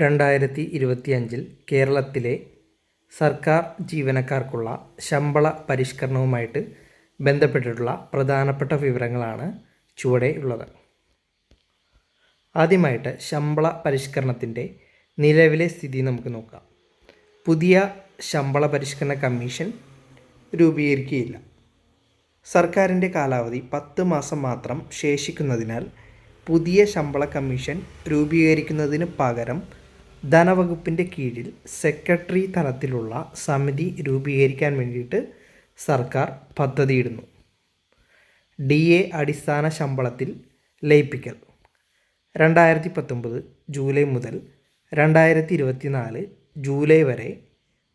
രണ്ടായിരത്തി ഇരുപത്തിയഞ്ചിൽ കേരളത്തിലെ സർക്കാർ ജീവനക്കാർക്കുള്ള ശമ്പള പരിഷ്കരണവുമായിട്ട് ബന്ധപ്പെട്ടിട്ടുള്ള പ്രധാനപ്പെട്ട വിവരങ്ങളാണ് ചുവടെ ഉള്ളത്. ആദ്യമായിട്ട് ശമ്പള പരിഷ്കരണത്തിന്റെ നിലവിലെ സ്ഥിതി നമുക്ക് നോക്കാം. പുതിയ ശമ്പള പരിഷ്കരണ കമ്മീഷൻ രൂപീകരിക്കുകയില്ല. സർക്കാരിന്റെ കാലാവധി പത്ത് മാസം മാത്രം ശേഷിക്കുന്നതിനാൽ പുതിയ ശമ്പള കമ്മീഷൻ രൂപീകരിക്കുന്നതിന് പകരം ധനവകുപ്പിന്റെ കീഴിൽ സെക്രട്ടറി തലത്തിലുള്ള സമിതി രൂപീകരിക്കാൻ വേണ്ടിയിട്ട് സർക്കാർ പദ്ധതിയിടുന്നു. ഡി എ അടിസ്ഥാന ശമ്പളത്തിൽ ലയിപ്പിക്കൽ. രണ്ടായിരത്തി പത്തൊമ്പത് ജൂലൈ മുതൽ രണ്ടായിരത്തി ഇരുപത്തി നാല് ജൂലൈ വരെ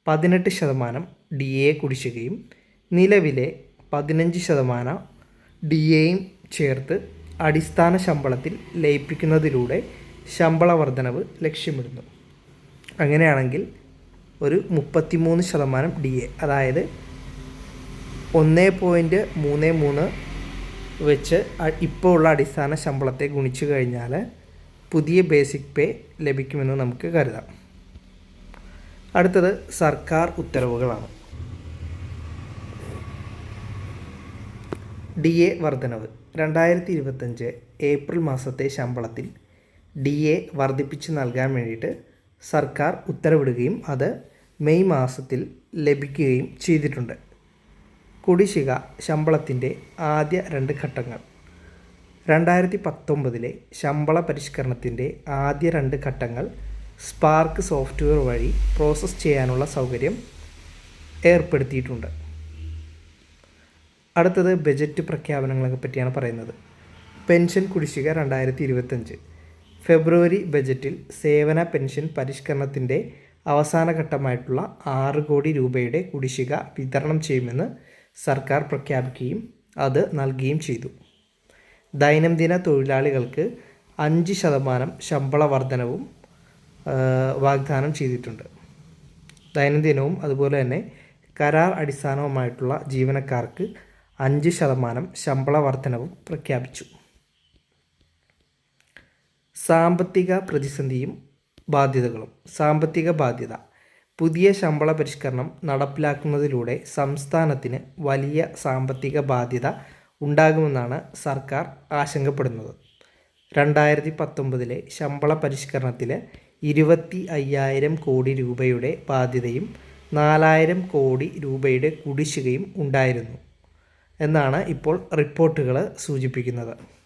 പതിനെട്ട് ശതമാനം ഡി എ കുടിശ്ശികയും നിലവിലെ പതിനഞ്ച് ശതമാനം ഡി എയും ചേർത്ത് അടിസ്ഥാന ശമ്പളത്തിൽ ലയിപ്പിക്കുന്നതിലൂടെ ശമ്പള വർധനവ് ലക്ഷ്യമിടുന്നു. അങ്ങനെയാണെങ്കിൽ ഒരു മുപ്പത്തിമൂന്ന് ശതമാനം ഡി എ അതായത് ഒന്ന് പോയിന്റ് മൂന്ന് മൂന്ന് വെച്ച് ഇപ്പോൾ ഉള്ള അടിസ്ഥാന ശമ്പളത്തെ ഗുണിച്ചു കഴിഞ്ഞാൽ പുതിയ ബേസിക് പേ ലഭിക്കുമെന്ന് നമുക്ക് കരുതാം. അടുത്തത് സർക്കാർ ഉത്തരവുകളാണ്. ഡി എ വർധനവ്. രണ്ടായിരത്തി ഇരുപത്തഞ്ച് ഏപ്രിൽ മാസത്തെ ശമ്പളത്തിൽ ഡി എ വർദ്ധിപ്പിച്ച് നൽകാൻ വേണ്ടിയിട്ട് സർക്കാർ ഉത്തരവിടുകയും അത് മെയ് മാസത്തിൽ ലഭിക്കുകയും ചെയ്തിട്ടുണ്ട്. കുടിശ്ശിക ശമ്പളത്തിന്റെ ആദ്യ രണ്ട് ഘട്ടങ്ങൾ. രണ്ടായിരത്തി പത്തൊമ്പതിലെ ശമ്പള പരിഷ്കരണത്തിന്റെ ആദ്യ രണ്ട് ഘട്ടങ്ങൾ സ്പാർക്ക് സോഫ്റ്റ്വെയർ വഴി പ്രോസസ്സ് ചെയ്യാനുള്ള സൗകര്യം ഏർപ്പെടുത്തിയിട്ടുണ്ട്. അടുത്തത് ബജറ്റ് പ്രഖ്യാപനങ്ങളെ പറ്റിയാണ് പറയുന്നത്. പെൻഷൻ കുടിശ്ശിക രണ്ടായിരത്തി ഇരുപത്തഞ്ച് ഫെബ്രുവരി ബജറ്റിൽ സേവന പെൻഷൻ പരിഷ്കരണത്തിന്റെ അവസാന ഘട്ടമായിട്ടുള്ള ആറ് കോടി രൂപയുടെ കുടിശ്ശിക വിതരണം ചെയ്യുമെന്ന് സർക്കാർ പ്രഖ്യാപിക്കുകയും അത് നൽകുകയും ചെയ്തു. ദൈനംദിന തൊഴിലാളികൾക്ക് അഞ്ച് ശതമാനം ശമ്പള വർധനവും വാഗ്ദാനം ചെയ്തിട്ടുണ്ട്. ദൈനംദിനവും അതുപോലെ തന്നെ കരാർ അടിസ്ഥാനവുമായിട്ടുള്ള ജീവനക്കാർക്ക് അഞ്ച് ശതമാനം ശമ്പള വർധനവും പ്രഖ്യാപിച്ചു. സാമ്പത്തിക പ്രതിസന്ധിയും ബാധ്യതകളും. സാമ്പത്തിക ബാധ്യത. പുതിയ ശമ്പള പരിഷ്കരണം നടപ്പിലാക്കുന്നതിലൂടെ സംസ്ഥാനത്തിന് വലിയ സാമ്പത്തിക ബാധ്യത ഉണ്ടാകുമെന്നാണ് സർക്കാർ ആശങ്കപ്പെടുന്നത്. രണ്ടായിരത്തി പത്തൊമ്പതിലെ ശമ്പള പരിഷ്കരണത്തിൽ ഇരുപത്തി അയ്യായിരം കോടി രൂപയുടെ ബാധ്യതയും നാലായിരം കോടി രൂപയുടെ കുടിശ്ശികയും ഉണ്ടായിരുന്നു എന്നാണ് ഇപ്പോൾ റിപ്പോർട്ടുകൾ സൂചിപ്പിക്കുന്നത്.